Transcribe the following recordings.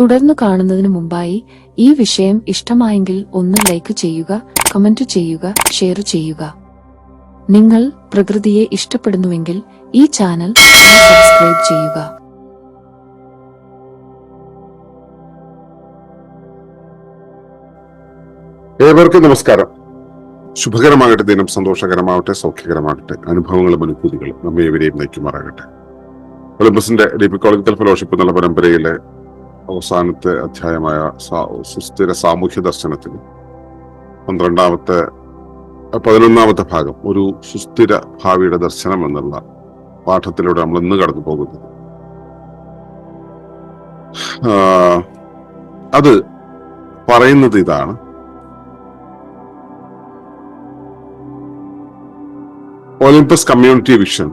തുടർന്നു കാണുന്നതിന് മുമ്പായി ഈ വിഷയം ഇഷ്ടമായെങ്കിൽ ഒന്ന് ലൈക്ക് ചെയ്യുക കമന്റ് ചെയ്യുക ഷെയർ ചെയ്യുക. നിങ്ങൾ പ്രകൃതിയെ ഇഷ്ടപ്പെടുന്നുവെങ്കിൽ ഈ ചാനൽ സബ്സ്ക്രൈബ് ചെയ്യുക. ഏവർക്കും നമസ്കാരം. ശുഭകരമാകട്ടെ ദിനം സന്തോഷകരമാവട്ടെ സൗഖ്യകരമാകട്ടെ അനുഭവങ്ങളും അനുഭൂതികളും നമ്മെ ഇവരെയും നയിക്കുമാറാകട്ടെ. ഒളിമ്പസിന്റെ ഡിപി കോളേജ് ഫെലോഷിപ്പ് എന്നുള്ള പരമ്പരയിലെ അവസാനത്തെ അധ്യായമായ സുസ്ഥിര സാമൂഹ്യ ദർശനത്തിൽ പന്ത്രണ്ടാമത്തെ പതിനൊന്നാമത്തെ ഭാഗം ഒരു സുസ്ഥിര ഭാവിയുടെ ദർശനം എന്നുള്ള പാഠത്തിലൂടെ നമ്മൾ ഇന്ന് കടന്നു പോകുന്നത്. അത് പറയുന്നത് ഇതാണ്. Olympus community vision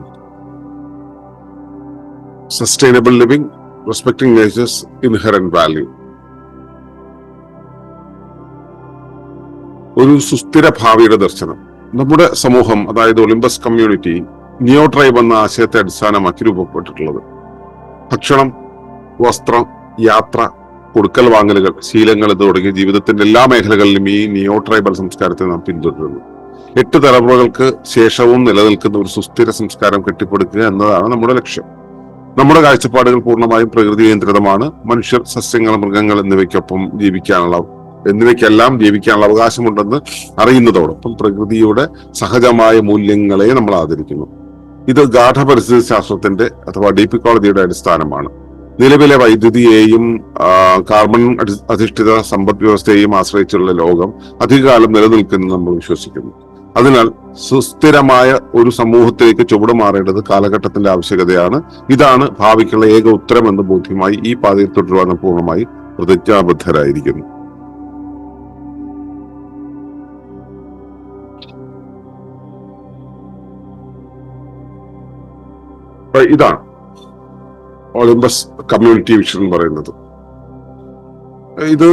sustainable Living, Respecting Nature's Inherent Value. ഒരു സുസ്ഥിര ഭാവിയുടെ ദർശനം. നമ്മുടെ സമൂഹം അതായത് ഒളിമ്പസ് കമ്മ്യൂണിറ്റി നിയോ ട്രൈബ് എന്ന ആശയത്തെ അടിസ്ഥാനമാക്കി രൂപപ്പെട്ടിട്ടുള്ളത്. ഭക്ഷണം വസ്ത്രം യാത്ര കൊടുക്കൽ വാങ്ങലുകൾ ശീലങ്ങൾ തുടങ്ങിയ ജീവിതത്തിന്റെ എല്ലാ മേഖലകളിലും ഈ നിയോ ട്രൈബൽ സംസ്കാരത്തെ നാം പിന്തുടരുന്നു. എട്ട് തലമുറകൾക്ക് ശേഷവും നിലനിൽക്കുന്ന ഒരു സുസ്ഥിര സംസ്കാരം കെട്ടിപ്പടുക്കുക എന്നതാണ് നമ്മുടെ ലക്ഷ്യം. നമ്മുടെ കാഴ്ചപ്പാടുകൾ പൂർണമായും പ്രകൃതി നിയന്ത്രിതമാണ് മനുഷ്യർ സസ്യങ്ങൾ മൃഗങ്ങൾ എന്നിവയ്ക്കൊപ്പം ജീവിക്കാനുള്ള എന്നിവയ്ക്കെല്ലാം ജീവിക്കാനുള്ള അവകാശമുണ്ടെന്ന് അറിയുന്നതോടൊപ്പം പ്രകൃതിയുടെ സഹജമായ മൂല്യങ്ങളെ നമ്മൾ ആദരിക്കുന്നു. ഇത് ഗാഠ പരിസ്ഥിതി ശാസ്ത്രത്തിന്റെ അഥവാ ഡീപിക്കോളജിയുടെ അടിസ്ഥാനമാണ്. നിലവിലെ വൈദ്യുതിയെയും കാർബൺ അധിഷ്ഠിത സമ്പദ് വ്യവസ്ഥയെയും ആശ്രയിച്ചുള്ള ലോകം അധികകാലം നിലനിൽക്കുമെന്ന് നമ്മൾ വിശ്വസിക്കുന്നു. അതിനാൽ സുസ്ഥിരമായ ഒരു സമൂഹത്തിലേക്ക് ചുവട് മാറേണ്ടത് കാലഘട്ടത്തിന്റെ ആവശ്യകതയാണ്. ഇതാണ് ഭാവിക്കുള്ള ഏക ഉത്തരം എന്ന് ബോധ്യമായി ഈ പാതയിൽ തുടരുവാനും പൂർണമായി പ്രതിജ്ഞാബദ്ധരായിരിക്കുന്നു. ഇതാണ് ഒളിമ്പസ് കമ്മ്യൂണിറ്റി വിഷൻ എന്ന് പറയുന്നത്. ഇത്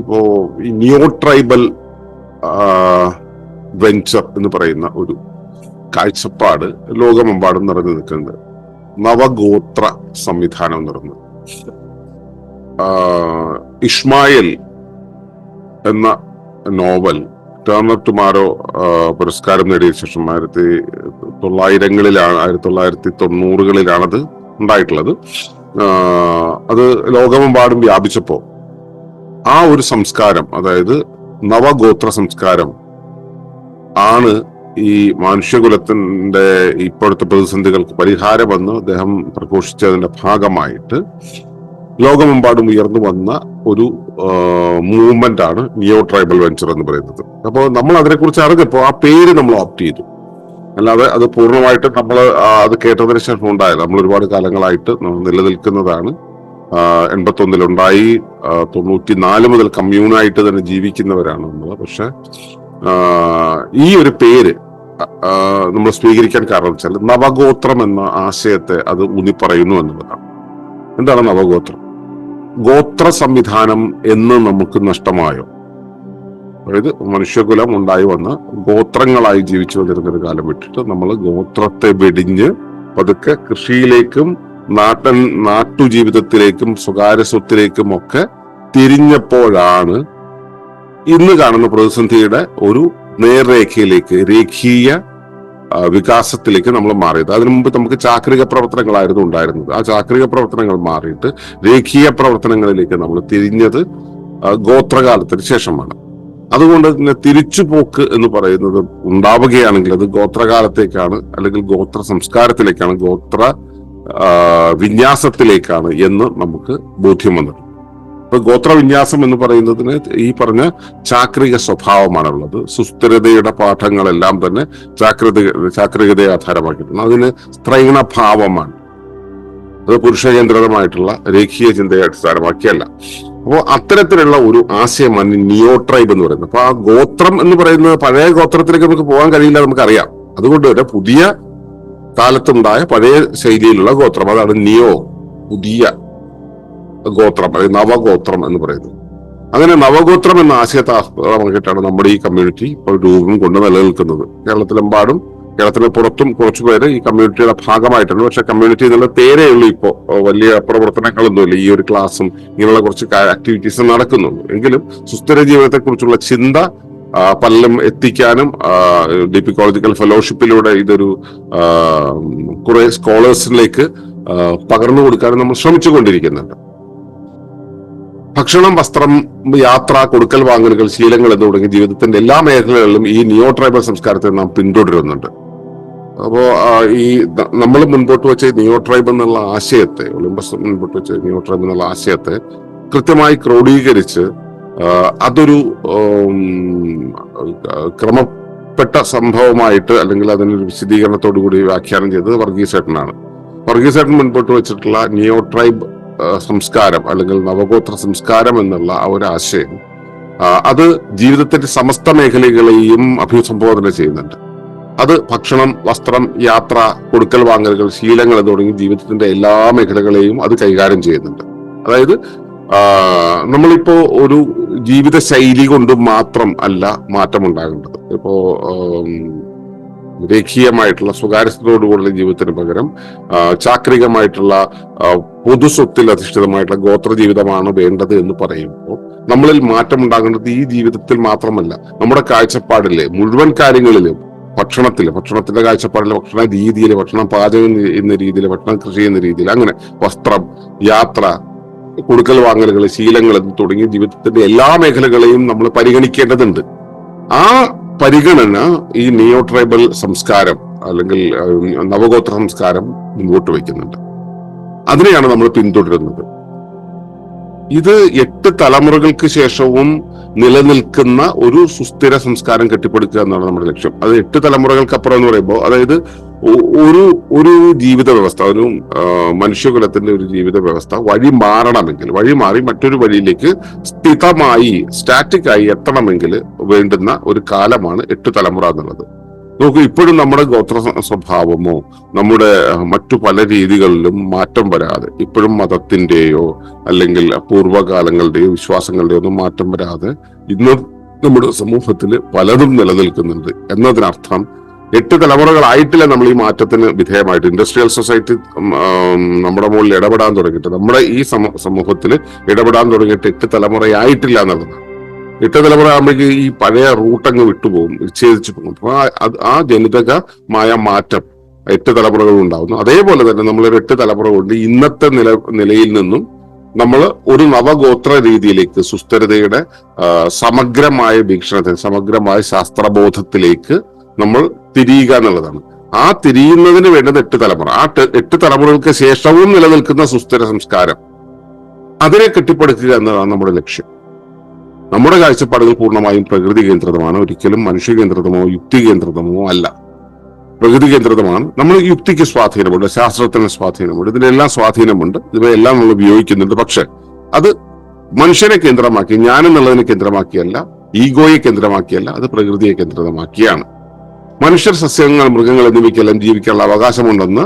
ഇപ്പോ നിയോ ട്രൈബൽ വെഞ്ചർ എന്ന് പറയുന്ന ഒരു കാഴ്ചപ്പാട് ലോകമെമ്പാടും നിറഞ്ഞു നിൽക്കുന്നുണ്ട്. നവഗോത്ര സംവിധാനം പറയുന്നത്. ആഹ്, എന്ന നോവൽ ടേണർ ടുമാരോ പുരസ്കാരം നേടിയ ശേഷം ആയിരത്തി തൊള്ളായിരങ്ങളിലാണ് ആയിരത്തി തൊള്ളായിരത്തി തൊണ്ണൂറുകളിലാണത് ഉണ്ടായിട്ടുള്ളത്. അത് ലോകമെമ്പാടും വ്യാപിച്ചപ്പോ ആ ഒരു സംസ്കാരം അതായത് നവഗോത്ര സംസ്കാരം ആണ് ഈ മനുഷ്യകുലത്തിന്റെ ഇപ്പോഴത്തെ പ്രതിസന്ധികൾക്ക് പരിഹാരമെന്ന് അദ്ദേഹം പ്രഘോഷിച്ചതിന്റെ ഭാഗമായിട്ട് ലോകമെമ്പാടും ഉയർന്നു വന്ന ഒരു മൂവ്മെന്റ് ആണ് നിയോ ട്രൈബൽ വെഞ്ചർ എന്ന് പറയുന്നത്. അപ്പോൾ നമ്മൾ അതിനെക്കുറിച്ച് അറിഞ്ഞപ്പോൾ ആ പേര് നമ്മൾ ഓപ്റ്റ് ചെയ്തു. അല്ലാതെ അത് പൂർണമായിട്ട് നമ്മൾ അത് കേട്ടതിന് ശേഷം ഉണ്ടായത് നമ്മൾ ഒരുപാട് കാലങ്ങളായിട്ട് നിലനിൽക്കുന്നതാണ്. എൺപത്തി ഒന്നിലുണ്ടായി തൊണ്ണൂറ്റി നാല് മുതൽ കമ്മ്യൂണായിട്ട് തന്നെ ജീവിക്കുന്നവരാണ് നമ്മൾ. പക്ഷെ ഈ ഒരു പേര് നമ്മൾ സ്വീകരിക്കാൻ കാരണം വെച്ചാൽ നവഗോത്രം എന്ന ആശയത്തെ അത് ഊന്നിപ്പറയുന്നു എന്നുള്ളതാണ്. എന്താണ് നവഗോത്രം? ഗോത്ര സംവിധാനം എന്ന് നമുക്ക് നഷ്ടമായോ? അതായത് മനുഷ്യകുലം ഉണ്ടായി വന്ന് ഗോത്രങ്ങളായി ജീവിച്ചു വന്നിരുന്ന ഒരു കാലം വിട്ടിട്ട് നമ്മൾ ഗോത്രത്തെ വെടിഞ്ഞ് പതുക്കെ കൃഷിയിലേക്കും നാട്ടൻ നാട്ടുജീവിതത്തിലേക്കും സ്വകാര്യ സ്വത്തിലേക്കും ഒക്കെ തിരിഞ്ഞപ്പോഴാണ് ഇന്ന് കാണുന്ന പ്രതിസന്ധിയുടെ ഒരു നേർരേഖയിലേക്ക് രേഖീയ വികാസത്തിലേക്ക് നമ്മൾ മാറിയത്. അതിനു മുമ്പ് നമുക്ക് ചാക്രിക പ്രവർത്തനങ്ങളായിരുന്നു ഉണ്ടായിരുന്നത്. ആ ചാക്രിക പ്രവർത്തനങ്ങൾ മാറിയിട്ട് രേഖീയ പ്രവർത്തനങ്ങളിലേക്ക് നമ്മൾ തിരിഞ്ഞത് ഗോത്രകാലത്തിന് ശേഷമാണ്. അതുകൊണ്ട് തന്നെ തിരിച്ചുപോക്ക് എന്ന് പറയുന്നത് ഉണ്ടാവുകയാണെങ്കിൽ അത് ഗോത്രകാലത്തേക്കാണ് അല്ലെങ്കിൽ ഗോത്ര സംസ്കാരത്തിലേക്കാണ് ഗോത്ര വിന്യാസത്തിലേക്കാണ് എന്ന് നമുക്ക് ബോധ്യം വന്നത്. ഇപ്പൊ ഗോത്രവിന്യാസം എന്ന് പറയുന്നതിന് ഈ പറഞ്ഞ ചാക്രിക സ്വഭാവമാണുള്ളത്. സുസ്ഥിരതയുടെ പാഠങ്ങളെല്ലാം തന്നെ ചാക്രിക ചാക്രികതയെ ആധാരമാക്കിയിട്ടുണ്ട്. അതിന് സ്ത്രൈണഭാവമാണ്. അത് പുരുഷകേന്ദ്രിതമായിട്ടുള്ള രേഖീയ ചിന്തയെ അടിസ്ഥാനമാക്കിയല്ല. അപ്പോൾ അത്തരത്തിലുള്ള ഒരു ആശയമാണ് നിയോ ട്രൈബ് എന്ന് പറയുന്നത്. അപ്പൊ ആ ഗോത്രം എന്ന് പറയുന്നത് പഴയ ഗോത്രത്തിലേക്ക് നമുക്ക് പോകാൻ കഴിയില്ല നമുക്കറിയാം. അതുകൊണ്ട് തന്നെ പുതിയ കാലത്തുണ്ടായ പഴയ ശൈലിയിലുള്ള ഗോത്രം അതാണ് നിയോ പുതിയ. ഗോത്രം അല്ലെങ്കിൽ നവഗോത്രം എന്ന് പറയുന്നത്. അങ്ങനെ നവഗോത്രം എന്ന ആശയത്തെ ആസ്പദമാക്കിയിട്ടാണ് നമ്മുടെ ഈ കമ്മ്യൂണിറ്റി ഇപ്പോൾ രൂപം കൊണ്ട് നിലനിൽക്കുന്നത്. കേരളത്തിലെമ്പാടും കേരളത്തിന് പുറത്തും കുറച്ചു പേര് ഈ കമ്മ്യൂണിറ്റിയുടെ ഭാഗമായിട്ടുണ്ട്. പക്ഷെ കമ്മ്യൂണിറ്റി എന്നുള്ള പേരേ ഉള്ളൂ ഇപ്പോ വലിയ പ്രവർത്തനങ്ങളൊന്നുമില്ല. ഈ ഒരു ക്ലാസ്സും ഇങ്ങനെയുള്ള കുറച്ച് ആക്ടിവിറ്റീസ് നടക്കുന്നുള്ളൂ എങ്കിലും സുസ്ഥിര ജീവിതത്തെ കുറിച്ചുള്ള ചിന്ത പലരും എത്തിക്കാനും ഡി പി കോളജിക്കൽ ഫെലോഷിപ്പിലൂടെ ഇതൊരു കുറെ സ്കോളേഴ്സിലേക്ക് പകർന്നു കൊടുക്കാനും നമ്മൾ ശ്രമിച്ചുകൊണ്ടിരിക്കുന്നുണ്ട്. ഭക്ഷണം വസ്ത്രം യാത്ര കൊടുക്കൽ വാങ്ങലുകൾ ശീലങ്ങൾ എന്ന് തുടങ്ങിയ ജീവിതത്തിന്റെ എല്ലാ മേഖലകളിലും ഈ നിയോ ട്രൈബൽ സംസ്കാരത്തെ നാം പിന്തുടരുന്നുണ്ട്. അപ്പോ ഈ നമ്മൾ മുൻപോട്ട് വെച്ച നിയോ ട്രൈബ് എന്നുള്ള ആശയത്തെ ഒളിമ്പസ് മുൻപോട്ട് വെച്ച നിയോ ട്രൈബ് എന്നുള്ള ആശയത്തെ കൃത്യമായി ക്രോഡീകരിച്ച് അതൊരു ക്രമപ്പെട്ട സംഭവമായിട്ട് അല്ലെങ്കിൽ അതിനൊരു വിശദീകരണത്തോടു കൂടി വ്യാഖ്യാനം ചെയ്തത് വർഗീസേട്ടനാണ് വർഗീസേട്ടൻ മുൻപോട്ട് വെച്ചിട്ടുള്ള നിയോ ട്രൈബ് സംസ്കാരം അല്ലെങ്കിൽ നവഗോത്ര സംസ്കാരം എന്നുള്ള ആ ഒരു ആശയം അത് ജീവിതത്തിന്റെ സമസ്ത മേഖലകളെയും അഭിസംബോധന ചെയ്യുന്നുണ്ട്. അത് ഭക്ഷണം വസ്ത്രം യാത്ര കൊടുക്കൽ വാങ്ങലുകൾ ശീലങ്ങൾ തുടങ്ങി ജീവിതത്തിന്റെ എല്ലാ മേഖലകളെയും അത് കൈകാര്യം ചെയ്യുന്നുണ്ട്. അതായത് നമ്മളിപ്പോ ഒരു ജീവിത ശൈലി കൊണ്ട് മാത്രം അല്ല മാറ്റം ഉണ്ടാകേണ്ടത് ഇപ്പോ രേഖീയമായിട്ടുള്ള സ്വകാര്യതയോടുകൂടിയ ജീവിതത്തിന് പകരം ചാക്രികമായിട്ടുള്ള പൊതു സ്വത്തിൽ അധിഷ്ഠിതമായിട്ടുള്ള ഗോത്ര ജീവിതമാണ് വേണ്ടത് എന്ന് പറയുമ്പോൾ നമ്മളിൽ മാറ്റം ഉണ്ടാകേണ്ടത് ഈ ജീവിതത്തിൽ മാത്രമല്ല നമ്മുടെ കാഴ്ചപ്പാടിലെ മുഴുവൻ കാര്യങ്ങളിലും ഭക്ഷണത്തിൽ ഭക്ഷണത്തിന്റെ കാഴ്ചപ്പാടിലെ ഭക്ഷണ രീതിയിൽ ഭക്ഷണം പാചകം എന്ന രീതിയിൽ ഭക്ഷണം കൃഷി എന്ന രീതിയിൽ അങ്ങനെ വസ്ത്രം യാത്ര കൊടുക്കൽ വാങ്ങലുകൾ ശീലങ്ങൾ തുടങ്ങിയ ജീവിതത്തിന്റെ എല്ലാ മേഖലകളെയും നമ്മൾ പരിഗണിക്കേണ്ടതുണ്ട്. ആ പരിഗണന ഈ നിയോ ട്രൈബൽ സംസ്കാരം അല്ലെങ്കിൽ നവഗോത്ര സംസ്കാരം മുൻപോട്ട് വയ്ക്കുന്നുണ്ട്. അതിനെയാണ് നമ്മൾ പിന്തുടരുന്നത്. ഇത് എട്ട് തലമുറകൾക്ക് ശേഷവും നിലനിൽക്കുന്ന ഒരു സുസ്ഥിര സംസ്കാരം കെട്ടിപ്പടുക്കുക എന്നാണ് നമ്മുടെ ലക്ഷ്യം. അത് എട്ട് തലമുറകൾക്ക് അപ്പുറം എന്ന് പറയുമ്പോൾ അതായത് ഒരു ഒരു ജീവിത വ്യവസ്ഥ ഒരു മനുഷ്യകുലത്തിന്റെ ഒരു ജീവിത വ്യവസ്ഥ വഴി മാറണമെങ്കിൽ വഴി മാറി മറ്റൊരു വഴിയിലേക്ക് സ്ഥിതമായി സ്റ്റാറ്റിക് ആയി എത്തണമെങ്കിൽ വേണ്ടുന്ന ഒരു കാലമാണ് എട്ട് തലമുറ എന്നുള്ളത്. നോക്കൂ ഇപ്പോഴും നമ്മുടെ ഗോത്ര സ്വഭാവമോ നമ്മുടെ മറ്റു പല രീതികളിലും മാറ്റം വരാതെ ഇപ്പോഴും മതത്തിന്റെയോ അല്ലെങ്കിൽ പൂർവകാലങ്ങളുടെയോ വിശ്വാസങ്ങളുടെയോ ഒന്നും മാറ്റം വരാതെ ഇന്ന് നമ്മുടെ സമൂഹത്തിൽ പലതും നിലനിൽക്കുന്നുണ്ട് എന്നതിനർത്ഥം എട്ട് തലമുറകളായിട്ടില്ല നമ്മൾ ഈ മാറ്റത്തിന് വിധേയമായിട്ട്. ഇൻഡസ്ട്രിയൽ സൊസൈറ്റി നമ്മുടെ മുകളിൽ ഇടപെടാൻ തുടങ്ങിയിട്ട് നമ്മുടെ ഈ സമൂഹത്തിൽ ഇടപെടാൻ തുടങ്ങിയിട്ട് എട്ട് തലമുറയായിട്ടില്ല എന്നുള്ളതാണ് എട്ട് തലമുറ ആകുമ്പോഴേക്ക് ഈ പഴയ റൂട്ട് അങ്ങ് വിട്ടുപോകും വിച്ഛേദിച്ചു പോകും. അപ്പൊ ആ- ജനിതകമായ മാറ്റം എട്ട് തലമുറകൾ ഉണ്ടാകുന്നു അതേപോലെ തന്നെ നമ്മളൊരു എട്ട് തലമുറ കൊണ്ട് ഇന്നത്തെ നില നിലയിൽ നിന്നും നമ്മൾ ഒരു നവഗോത്ര രീതിയിലേക്ക് സുസ്ഥിരതയുടെ സമഗ്രമായ വീക്ഷണത്തിന് സമഗ്രമായ ശാസ്ത്രബോധത്തിലേക്ക് നമ്മൾ തിരിയുക എന്നുള്ളതാണ്. ആ തിരിയുന്നതിന് വേണ്ടത് എട്ട് തലമുറ. ആ എട്ട് തലമുറകൾക്ക് ശേഷവും നിലനിൽക്കുന്ന സുസ്ഥിര സംസ്കാരം. അതിനെ കെട്ടിപ്പടുക്കുക എന്നതാണ് നമ്മുടെ ലക്ഷ്യം. നമ്മുടെ കാഴ്ചപ്പാടുകൾ പൂർണമായും പ്രകൃതി കേന്ദ്രിതമാണ്. ഒരിക്കലും മനുഷ്യ കേന്ദ്രിതമോ യുക്തി കേന്ദ്രിതമോ അല്ല. പ്രകൃതി കേന്ദ്രിതമാണ്. നമ്മൾ യുക്തിക്ക് സ്വാധീനമുണ്ട് ശാസ്ത്രത്തിന് സ്വാധീനമുണ്ട് ഇതിനെല്ലാം സ്വാധീനമുണ്ട് ഇവയെല്ലാം നമ്മൾ ഉപയോഗിക്കുന്നുണ്ട്. പക്ഷെ അത് മനുഷ്യനെ കേന്ദ്രമാക്കി ഞാൻ എന്നുള്ളതിനെ കേന്ദ്രമാക്കിയല്ല ഈഗോയെ കേന്ദ്രമാക്കിയല്ല അത് പ്രകൃതിയെ കേന്ദ്രിതമാക്കിയാണ്. മനുഷ്യർ സസ്യങ്ങൾ മൃഗങ്ങൾ എന്നിവയ്ക്കെല്ലാം ജീവിക്കാനുള്ള അവകാശമുണ്ടെന്ന്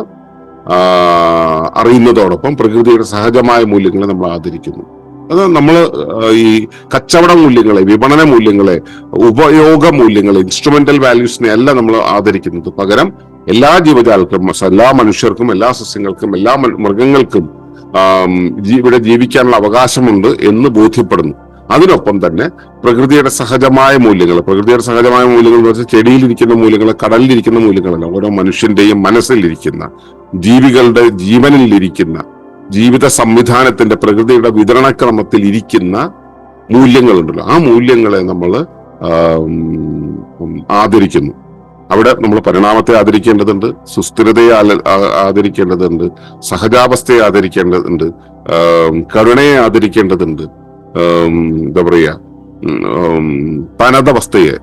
അറിയുന്നതോടൊപ്പം പ്രകൃതിയുടെ സഹജമായ മൂല്യങ്ങളെ നമ്മൾ ആദരിക്കുന്നു. അത് നമ്മൾ ഈ കച്ചവട മൂല്യങ്ങളെ വിപണന മൂല്യങ്ങളെ ഉപയോഗ മൂല്യങ്ങളെ ഇൻസ്ട്രുമെന്റൽ വാല്യൂസിനെ അല്ല നമ്മൾ ആദരിക്കുന്നത് പകരം എല്ലാ ജീവജാലർക്കും എല്ലാ മനുഷ്യർക്കും എല്ലാ സസ്യങ്ങൾക്കും എല്ലാ മൃഗങ്ങൾക്കും ഇവിടെ ജീവിക്കാനുള്ള അവകാശമുണ്ട് എന്ന് ബോധ്യപ്പെടുന്നു. അതിനൊപ്പം തന്നെ പ്രകൃതിയുടെ സഹജമായ മൂല്യങ്ങൾ പ്രകൃതിയുടെ സഹജമായ മൂല്യങ്ങൾ എന്ന് വെച്ചാൽ ചെടിയിലിരിക്കുന്ന മൂല്യങ്ങൾ കടലിലിരിക്കുന്ന മൂല്യങ്ങളല്ല. ഓരോ മനുഷ്യന്റെയും മനസ്സിലിരിക്കുന്ന ജീവികളുടെ ജീവനിലിരിക്കുന്ന ജീവിത സംവിധാനത്തിന്റെ പ്രകൃതിയുടെ വിതരണക്രമത്തിൽ ഇരിക്കുന്ന മൂല്യങ്ങളുണ്ടല്ലോ. ആ മൂല്യങ്ങളെ നമ്മൾ ആദരിക്കുന്നു. അവിടെ നമ്മൾ പരിണാമത്തെ ആദരിക്കേണ്ടതുണ്ട് സുസ്ഥിരതയെ ആദരിക്കേണ്ടതുണ്ട് സഹജാവസ്ഥയെ ആദരിക്കേണ്ടതുണ്ട് കരുണയെ ആദരിക്കേണ്ടതുണ്ട്. എന്താ പറയുക തനതവസ്ഥയെ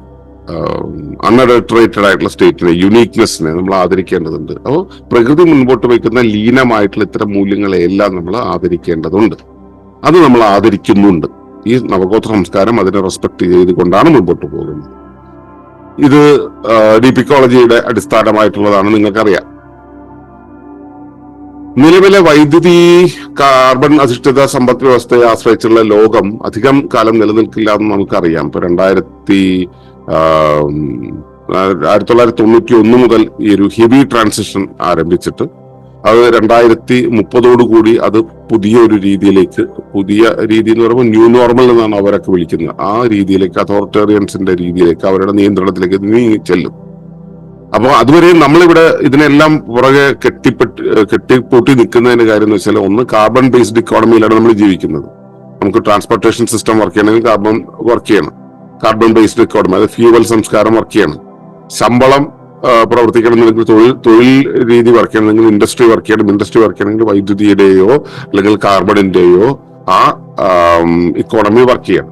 അൺഅഡൾട്ടറേറ്റഡ് ആയിട്ടുള്ള സ്റ്റേറ്റിനെ യുണീക്നെസ്സിനെ നമ്മൾ ആദരിക്കേണ്ടതുണ്ട്. അപ്പോൾ പ്രകൃതി മുൻപോട്ട് വയ്ക്കുന്ന ലീനമായിട്ടുള്ള ഇത്തരം മൂല്യങ്ങളെ എല്ലാം നമ്മൾ ആദരിക്കേണ്ടതുണ്ട്. അത് നമ്മൾ ആദരിക്കുന്നുണ്ട്. ഈ നവഗോത്ര സംസ്കാരം അതിനെ റെസ്പെക്ട് ചെയ്തുകൊണ്ടാണ് മുൻപോട്ട് പോകുന്നത്. ഇത് ഡിപിക്കോളജിയുടെ അടിസ്ഥാനമായിട്ടുള്ളതാണ് നിങ്ങൾക്കറിയാം. നിലവിലെ വൈദ്യുതി കാർബൺ അധിഷ്ഠിത സമ്പദ് വ്യവസ്ഥയെ ആശ്രയിച്ചുള്ള ലോകം അധികം കാലം നിലനിൽക്കില്ല എന്ന് നമുക്കറിയാം. ഇപ്പൊ രണ്ടായിരത്തി ആയിരത്തി തൊള്ളായിരത്തി തൊണ്ണൂറ്റി ഒന്ന് മുതൽ ഈ ഒരു ഹെവി ട്രാൻസിഷൻ ആരംഭിച്ചിട്ട് അത് രണ്ടായിരത്തി മുപ്പതോടുകൂടി അത് പുതിയ ഒരു രീതിയിലേക്ക് പുതിയ രീതി എന്ന് പറയുമ്പോൾ ന്യൂ നോർമൽ എന്നാണ് അവരൊക്കെ വിളിക്കുന്നത്. ആ രീതിയിലേക്ക് അതോറിറ്റേറിയൻസിന്റെ രീതിയിലേക്ക് അവരുടെ നിയന്ത്രണത്തിലേക്ക് നീങ്ങി ചെല്ലും. അപ്പോൾ അതുവരെയും നമ്മളിവിടെ ഇതിനെല്ലാം പുറകെ കെട്ടിപ്പെട്ട് കെട്ടിപ്പൂട്ടി നിൽക്കുന്നതിന്റെ കാര്യം എന്ന് വെച്ചാൽ ഒന്ന് കാർബൺ ബേസ്ഡ് ഇക്കോണമിയിലാണ് നമ്മൾ ജീവിക്കുന്നത്. നമുക്ക് ട്രാൻസ്പോർട്ടേഷൻ സിസ്റ്റം വർക്ക് ചെയ്യണമെങ്കിൽ കാർബൺ വർക്ക് ചെയ്യണം. കാർബൺ ബേസ്ഡ് ഇക്കോണമി അതായത് ഫ്യൂവൽ സംസ്കാരം വർക്ക് ചെയ്യണം. ശമ്പളം പ്രവർത്തിക്കണമെന്നുണ്ടെങ്കിൽ തൊഴിൽ തൊഴിൽ രീതി വർക്ക് ചെയ്യണമെങ്കിൽ ഇൻഡസ്ട്രി വർക്ക് ചെയ്യണം ഇൻഡസ്ട്രി വർക്ക് ചെയ്യണമെങ്കിൽ വൈദ്യുതിയുടെയോ അല്ലെങ്കിൽ കാർബണിന്റെയോ ആ ഇക്കോണമി വർക്ക് ചെയ്യണം.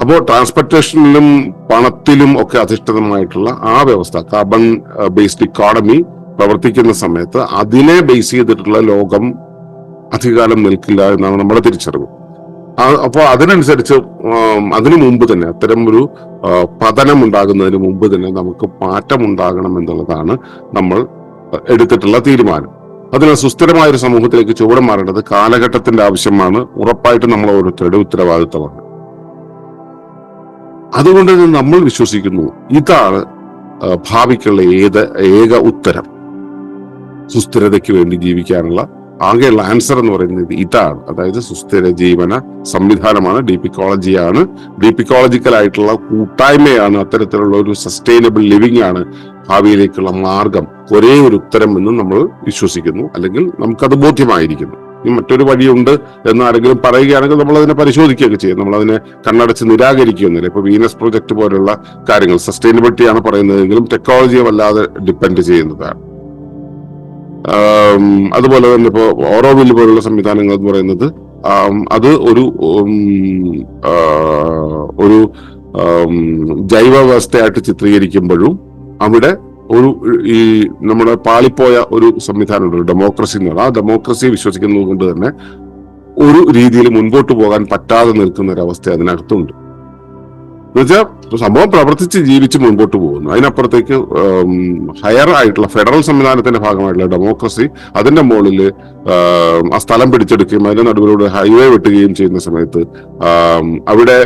അപ്പോൾ ട്രാൻസ്പോർട്ടേഷനിലും പണത്തിലും ഒക്കെ അധിഷ്ഠിതമായിട്ടുള്ള ആ വ്യവസ്ഥ കാർബൺ ബേസ്ഡ് ഇക്കോണമി പ്രവർത്തിക്കുന്ന സമയത്ത് അതിനെ ബേസ് ചെയ്തിട്ടുള്ള ലോകം അധികാലം നിൽക്കില്ല എന്നാണ് നമ്മുടെ തിരിച്ചറിവ്. അപ്പോൾ അതിനനുസരിച്ച് അതിനു മുമ്പ് തന്നെ അത്തരം ഒരു പതനം ഉണ്ടാകുന്നതിന് മുമ്പ് തന്നെ നമുക്ക് മാറ്റം ഉണ്ടാകണം എന്നുള്ളതാണ് നമ്മൾ എടുത്തിട്ടുള്ള തീരുമാനം. അതിനാൽ സുസ്ഥിരമായ ഒരു സമൂഹത്തിലേക്ക് ചുവട് മാറേണ്ടത് കാലഘട്ടത്തിന്റെ ആവശ്യമാണ്. ഉറപ്പായിട്ടും നമ്മൾ ഓരോരുത്തരുടെ ഉത്തരവാദിത്തമാണ് അതുകൊണ്ട് തന്നെ നമ്മൾ വിശ്വസിക്കുന്നു ഇതാണ് ഭാവിക്കുള്ള ഏത് ഏക ഉത്തരം. സുസ്ഥിരതയ്ക്ക് വേണ്ടി ജീവിക്കാനുള്ള ആകെയുള്ള ആൻസർ എന്ന് പറയുന്നത് ഇതാണ്. അതായത് സുസ്ഥിര ജീവന സംവിധാനമാണ് ഡീപിക്കോളജിയാണ് ഡീപിക്കോളജിക്കൽ ആയിട്ടുള്ള കൂട്ടായ്മയാണ് അത്തരത്തിലുള്ള ഒരു സസ്റ്റൈനബിൾ ലിവിംഗ് ആണ് ഭാവിയിലേക്കുള്ള മാർഗം. ഒരേ ഒരു ഉത്തരം എന്ന് നമ്മൾ വിശ്വസിക്കുന്നു അല്ലെങ്കിൽ നമുക്കത് ബോധ്യമായിരിക്കുന്നു. മറ്റൊരു വഴിയുണ്ട് എന്ന് ആരെങ്കിലും പറയുകയാണെങ്കിൽ നമ്മൾ അതിനെ പരിശോധിക്കുകയൊക്കെ ചെയ്യും. നമ്മൾ അതിനെ കണ്ണടച്ച് നിരാകരിക്കുകയൊന്നുമില്ല. ഇപ്പൊ വീനസ് പ്രൊജക്ട് പോലുള്ള കാര്യങ്ങൾ സസ്റ്റൈനബിലിറ്റി ആണ് പറയുന്നതെങ്കിലും ടെക്നോളജിയെ വല്ലാതെ ഡിപ്പെൻഡ് ചെയ്യുന്നതാണ്. അതുപോലെ തന്നെ ഇപ്പോ ഓറോവിൽ പോലുള്ള സംവിധാനങ്ങൾ എന്ന് പറയുന്നത് അത് ഒരു ഒരു ജൈവ വ്യവസ്ഥയായിട്ട് ചിത്രീകരിക്കുമ്പോഴും അവിടെ ഒരു ഈ നമ്മുടെ പാളിപ്പോയ ഒരു സംവിധാനമുണ്ട് ഡെമോക്രസി എന്ന് പറയുന്നത്. ആ ഡെമോക്രസിയെ വിശ്വസിക്കുന്നത് കൊണ്ട് തന്നെ ഒരു രീതിയിൽ മുൻപോട്ട് പോകാൻ പറ്റാതെ നിൽക്കുന്ന ഒരു അവസ്ഥ അതിനകത്തുണ്ട്. എന്നുവെച്ചാൽ സംഭവം പ്രവർത്തിച്ച് ജീവിച്ച് മുൻപോട്ട് പോകുന്നു. അതിനപ്പുറത്തേക്ക് ഹയർ ആയിട്ടുള്ള ഫെഡറൽ സംവിധാനത്തിന്റെ ഭാഗമായിട്ടുള്ള ഡെമോക്രസി അതിന്റെ മുകളിൽ ആ സ്ഥലം പിടിച്ചെടുക്കുകയും അതിന്റെ നടുവിലൂടെ ഹൈവേ വെട്ടുകയും ചെയ്യുന്ന സമയത്ത് അവിടെ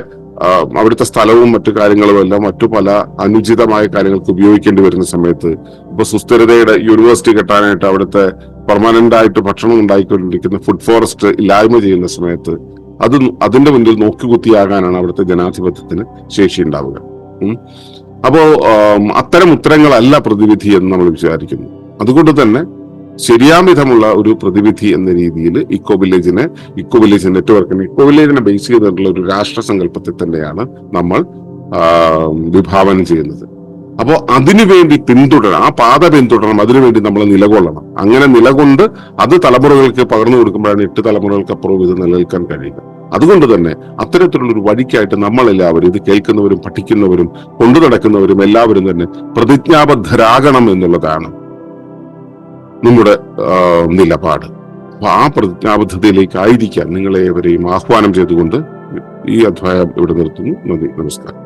അവിടുത്തെ സ്ഥലവും മറ്റു കാര്യങ്ങളും എല്ലാം മറ്റു പല അനുചിതമായ കാര്യങ്ങൾക്ക് ഉപയോഗിക്കേണ്ടി വരുന്ന സമയത്ത് ഇപ്പൊ സുസ്ഥിരതയുടെ യൂണിവേഴ്സിറ്റി കെട്ടാനായിട്ട് അവിടുത്തെ പെർമനന്റ് ആയിട്ട് ഭക്ഷണം ഉണ്ടായിക്കൊണ്ടിരിക്കുന്ന ഫുഡ് ഫോറസ്റ്റ് ഇല്ലായ്മ ചെയ്യുന്ന സമയത്ത് അത് അതിന്റെ മുന്നിൽ നോക്കുകുത്തിയാകാനാണ് അവിടുത്തെ ജനാധിപത്യത്തിന് ശേഷി ഉണ്ടാവുക. അപ്പോ അത്തരം ഉത്തരങ്ങളല്ല പ്രതിവിധി എന്ന് നമ്മൾ വിചാരിക്കുന്നു അതുകൊണ്ട് തന്നെ ശരിയാമിധമുള്ള ഒരു പ്രതിവിധി എന്ന രീതിയിൽ ഇക്കോ വില്ലേജിനെ ഇക്കോ വില്ലേജ് നെറ്റ്വർക്കിന് ഇക്കോ വില്ലേജിനെ ബേസ് ചെയ്തിട്ടുള്ള ഒരു രാഷ്ട്ര സങ്കല്പത്തിൽ തന്നെയാണ് നമ്മൾ വിഭാവനം ചെയ്യുന്നത്. അപ്പോൾ അതിനുവേണ്ടി പിന്തുടരണം ആ പാത പിന്തുടരണം അതിനുവേണ്ടി നമ്മൾ നിലകൊള്ളണം. അങ്ങനെ നിലകൊണ്ട് അത് തലമുറകൾക്ക് പകർന്നു കൊടുക്കുമ്പോഴാണ് എട്ട് തലമുറകൾക്ക് അപ്പുറവും ഇത് നിലനിൽക്കാൻ കഴിയുക. അതുകൊണ്ട് തന്നെ അത്തരത്തിലുള്ള ഒരു വഴിക്കായിട്ട് നമ്മളെല്ലാവരും ഇത് കേൾക്കുന്നവരും പഠിക്കുന്നവരും കൊണ്ടു നടക്കുന്നവരും എല്ലാവരും തന്നെ പ്രതിജ്ഞാബദ്ധരാകണം എന്നുള്ളതാണ് നമ്മുടെ നിലപാട്. അപ്പൊ ആ പ്രതിജ്ഞാബദ്ധതയിലേക്ക് ആയിരിക്കാൻ നിങ്ങളെ ഏവരെയും ആഹ്വാനം ചെയ്തുകൊണ്ട് ഈ അധ്യായം ഇവിടെ നിർത്തുന്നു. നന്ദി നമസ്കാരം.